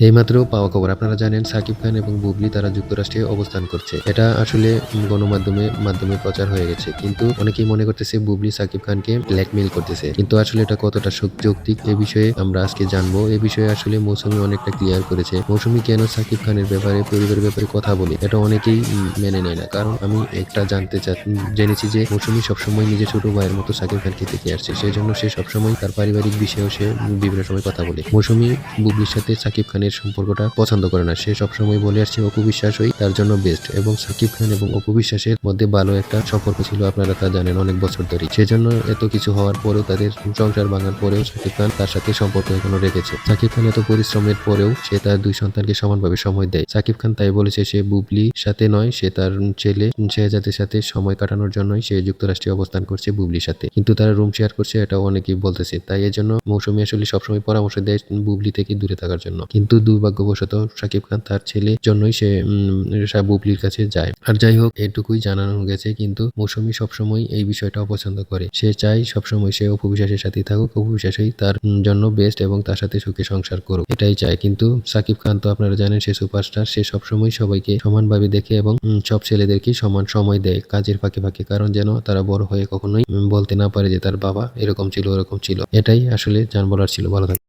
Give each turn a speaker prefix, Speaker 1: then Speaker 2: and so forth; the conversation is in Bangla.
Speaker 1: এইমাত্র পাওয়া খবর আপনারা জানেন সাকিব খান এবং বুবলি তারা যুক্তরাষ্ট্রে অবস্থান করছে। এটা আসলে গণমাধ্যমে, মাধ্যমে প্রচার হয়ে গেছে। কিন্তু অনেকেই মনে করতেছে বুবলি সাকিব খানকে ব্ল্যাকমেইল করতেছে। কিন্তু আসলে এটা কতটা যৌক্তিক এ বিষয়ে আমরা আজকে জানব। এ বিষয়ে আসলে মৌসুমী অনেকটা ক্লিয়ার করেছে। মৌসুমি কেন সাকিব খানের ব্যাপারে, পরিবারের ব্যাপারে কথা বলি, এটা অনেকেই মেনে নেয় না। কারণ আমি একটা জানতে চা জেনেছি যে মৌসুমী সবসময় নিজের ছোট ভাইয়ের মতো সাকিব খানকে দেখে আসছে। সেই জন্য সে সবসময় তার পারিবারিক বিষয়েও সে বিভিন্ন সময় কথা বলে। মৌসুমী বুবলির সাথে সাকিব খানের সম্পর্কটা পছন্দ করে না। সে সবসময় বলে আসছে, অপু বিশ্বাসই তার জন্য বেস্ট এবং সাকিব খান এবং অপু বিশ্বাসের মধ্যে ভালো একটা সম্পর্ক ছিল, আপনারা তা জানেন অনেক বছর ধরে সেজন্য এত কিছু হওয়ার পরেও তাদের সংসার ভাঙার পরেও সাকিব খান তার সাথে সম্পর্ক এখনও রেখেছে। সাকিব খান এত পরিশ্রমের পরেও সে তার দুই সন্তানকে সমানভাবে সময় দেয়। সাকিব খান তাই বলেছে, সে বুবলির সাথে নয়, সে তার ছেলে শেহজাদের সাথে সময় কাটানোর জন্যই সে যুক্তরাষ্ট্রে অবস্থান করছে বুবলির সাথে। কিন্তু তারা রুম শেয়ার করছে, এটা অনেকেই বলতেছে। তাই এর জন্য মৌসুমী আসলে সবসময় পরামর্শ দেয় বুবলি থেকে দূরে থাকার জন্য। কিন্তু দুর্ভাগ্যবশত সাকিব খান তার ছেলের জন্যই সে বুবলির কাছে যায়। আর যাই হোক, এটুকুই জানানো গেছে কিন্তু মৌসুমী সবসময় এই বিষয়টা অপছন্দ করে। সে চায় সবসময় সে অপু বিশ্বাসের সাথেই থাকুক, অপু বিশ্বাসই তার জন্য বেস্ট এবং তার সাথে সুখে সংসার করুক। এটাই চায় কিন্তু সাকিব খান তো আপনারা জানেন সে সুপারস্টার সে সবসময় সবাইকে সমানভাবে দেখে এবং সব ছেলেদেরকে সমান সময় দেয় কাজের ফাঁকে ফাঁকে, কারণ যেন তারা বড় হয়ে কখনোই বলতে না পারে যে তার বাবা এরকম ছিল, ওরকম ছিল। এটাই আসলে জান বলার ছিল। ভালো থাকবেন।